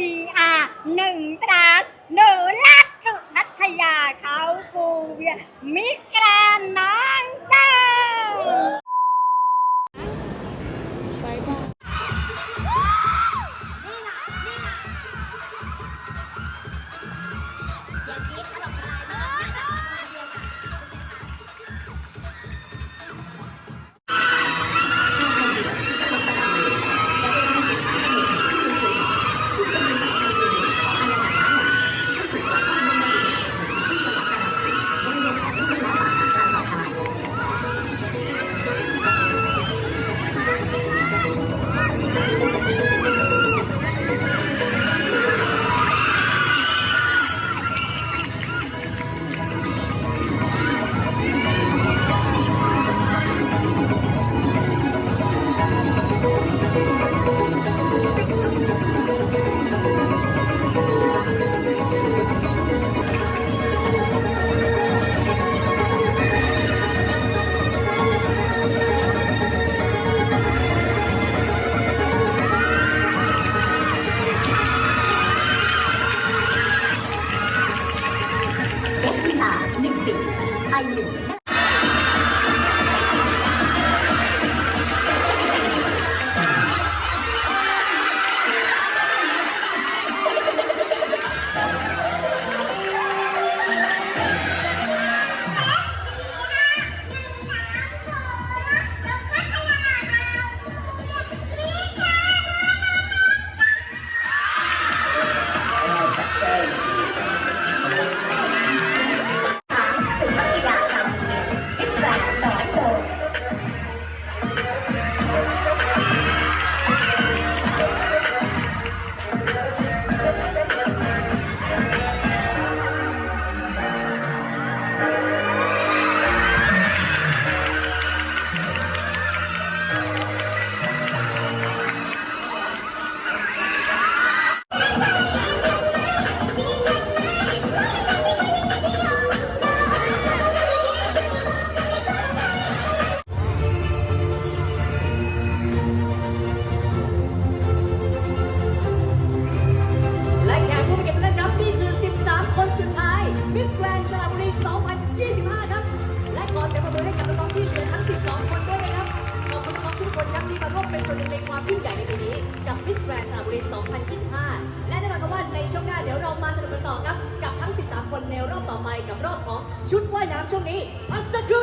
VR หนึ่งตราหนูลัดสุพัทยาเขากูเวียมิตรแกรนด์น้องเจ้า SPR ห มิสแกรนด์สระบุรี 2025 และแน่นอนครับว่าในช่วงหน้าเดี๋ยวเรามาสนุกกันต่อครับ กับทั้ง 13 คนในรอบต่อไปกับรอบของชุดว่ายน้ำช่วงนี้พักสักครู่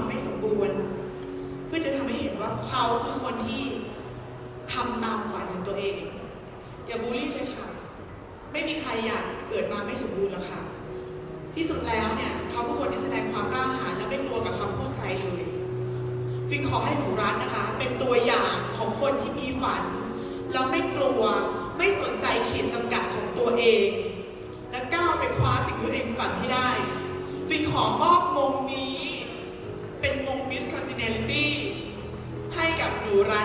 ความไม่สมบูรณ์ เพื่อจะทำให้เห็นว่าเขาคือคนที่ทำตามฝันของตัวเอง อย่าบูลลี่เลยค่ะ ไม่มีใครอยากเกิดมาไม่สมบูรณ์หรอกค่ะ ที่สุดแล้วเนี่ยเขาคือคนที่แสดงความกล้าหาญและไม่กลัวกับคำพูดใครเลยฟินขอให้หนูรัตนนะคะ เป็นตัวอย่างของคนที่มีฝัน แล้วไม่กลัวไม่สนใจขีดจำกัดของตัวเอง และก้าวไปคว้าสิ่งที่ตัวเองฝันให้ได้ฟินขอมอบมง รือ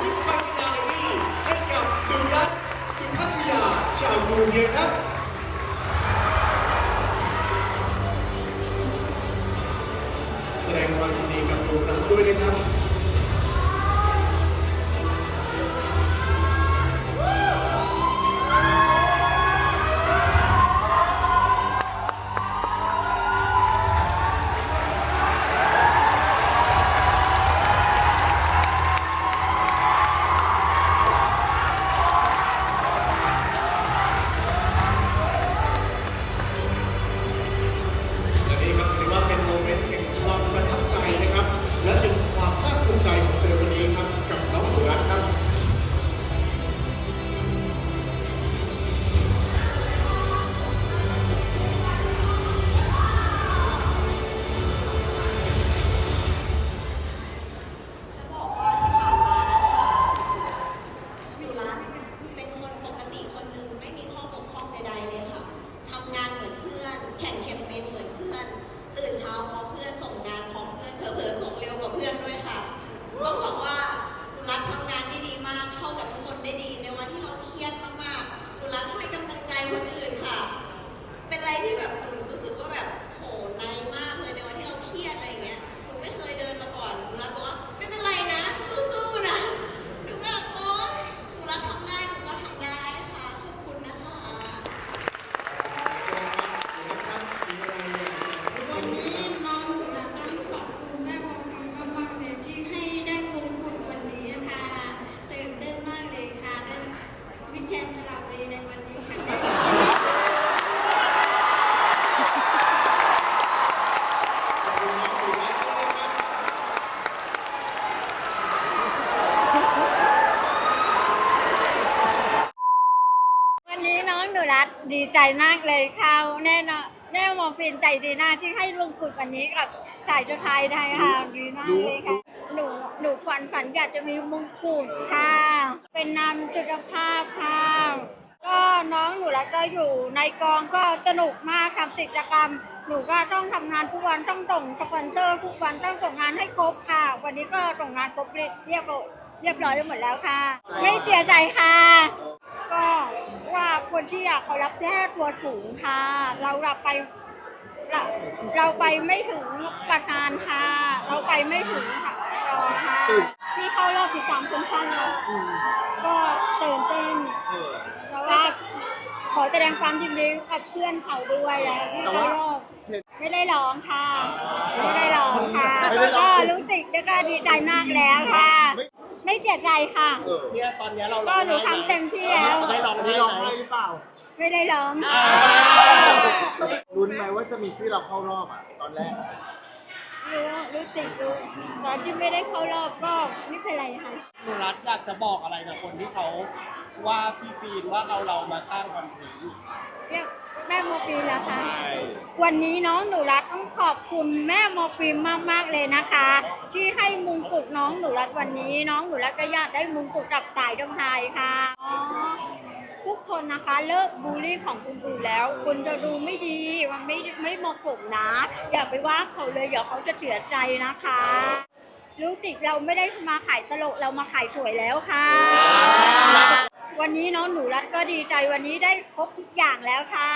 Miss Congeniality ให้กับดุรัตน์สุพัชยาชาวกรุงเทพครับแสดงความยินดีกับดุรัตน์ด้วยนะครับ มอร์ฟินใจดีหน้าที่ให้ลุงกุดวันนี้กับสายเจ้าไทยได้ค่ะดีมากเลยค่ะ หนูหนูฝันฝันอยากจะมีมงกุฎค่ะ เป็นนามจุลภาพค่ะก็น้องหนูรัตก็อยู่ในกองก็สนุกมากค่ะกิจกรรม หนูก็ต้องทำงานทุกวันต้องส่งสปอนเซอร์ทุกวันต้องส่งงานให้ครบค่ะ วันนี้ก็ส่งงานครบเรียบเรียบเรียบร้อยหมดแล้วค่ะ ไม่เสียใจค่ะ ก็ว่าคนที่อยากเขารับแค่ตัวสูงค่ะ เรารับไป เราเราไปไม่ถึงประธานค่ะ เราไปไม่ถึงค่ะรอค่ะ ที่เข้ารอบติดตามคนท่านแล้วก็ตื่นเต้นแล้วว่าขอแสดงความยินดีกับเพื่อนเขาด้วยแล้วที่เข้ารอบไม่ได้ร้องค่ะ ไม่ได้ร้องค่ะไม่ได้ร้ก็องรู้สึกแล้วก็ดีใจมากแล้วค่ะ ไม่เสียใจค่ะเนี่ยตอนเนี้ยเราก็หนูทำเต็มที่แล้วได้ลองอันได้นี้ลร้อองงไหมไห้หรือเปล่า ไม่ได้ร้องรุ้นไหมว่าจะมีชื่อเราเข้ารอบอะตอนแรก รู้รู้ติดรู้ตอนที่ไม่ได้เข้ารอบก็ไม่เป็นไรค่ะ หนูรัฐอยากจะบอกอะไรกับคนที่เขาว่าพี่ฟีนว่าเอาเรามาสร้างคอนเทนต์เรียกแม่โมปีแล้วค่ะวันนี้น้องหนูรัตต้องขอบคุณแม่โมปีมากๆเลยนะคะ ที่ให้มงกุฎน้องหนูรัตวันนี้ น้องหนูรัตก็อยากได้มงกุฎกับสายจงไทยค่ะอ๋อ ทุกคนนะคะเลิกบูลลี่ของคุณอื่นแล้วคุณจะดูไม่ดีมันไม่ไม่เหมาะสมนะอย่าไปว่าเขาเลยเดี๋ยวเขาจะเสียใจนะคะรู้ติเราไม่ได้มาขายตลกเรามาขายสวยแล้วค่ะ วันนี้น้องหนูรัตก็ดีใจวันนี้ได้ครบทุกอย่างแล้วค่ะ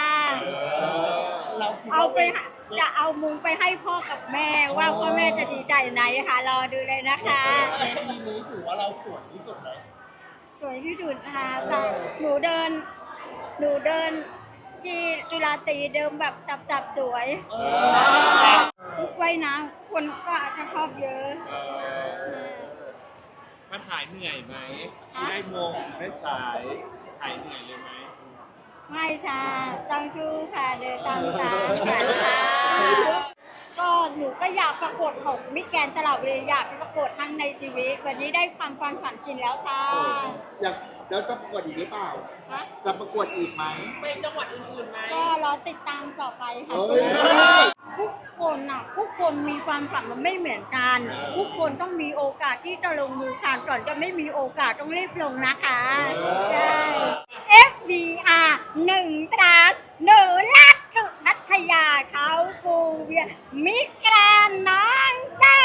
เราคิดเอาว่าไปหาจะเอามุงไปให้พ่อกับแม่ว่าพ่อแม่จะดีใจไหนค่ะรอดูเลยนะคะ เวทีนี้ถือว่าเราสวยที่สุดไหม สวยที่สุดค่ะแต่หนูเดิน หนูเดินที่จุฬาตรีเดิมแบบตับตับๆสวยเออทุกไว้นะคนก็อาจจะชอบเยอะ มันหายเหนื่อยไหมที่ได้มงได้สายหายเหนื่อยเลยไหมไม่ค่ะต้องชู้ค่ะเดินตามตามค่ะ ก็หนูก็อยากประกวดของมิแกนตลาดเลยอยากประกวดทั้งในชีวิตวันนี้ได้ความความฝันจริงแล้วค่ะอยากแล้วจะประกวดอีกหรือเปล่าจะประกวดอีกไหม ไปจังหวัดอื่นๆไหมก็รอติดตามต่อไปค่ะทุกคนอะทุกคนมีความฝันมันไม่เหมือนกัน ทุกคนต้องมีโอกาสที่จะลงมือขานก่อนจะไม่มีโอกาสต้องรีบลงนะคะใช่ FBR หนึ่งตราหนูลัก พัทยาเขาปูเวียมิตรแกรนน้องเจ้า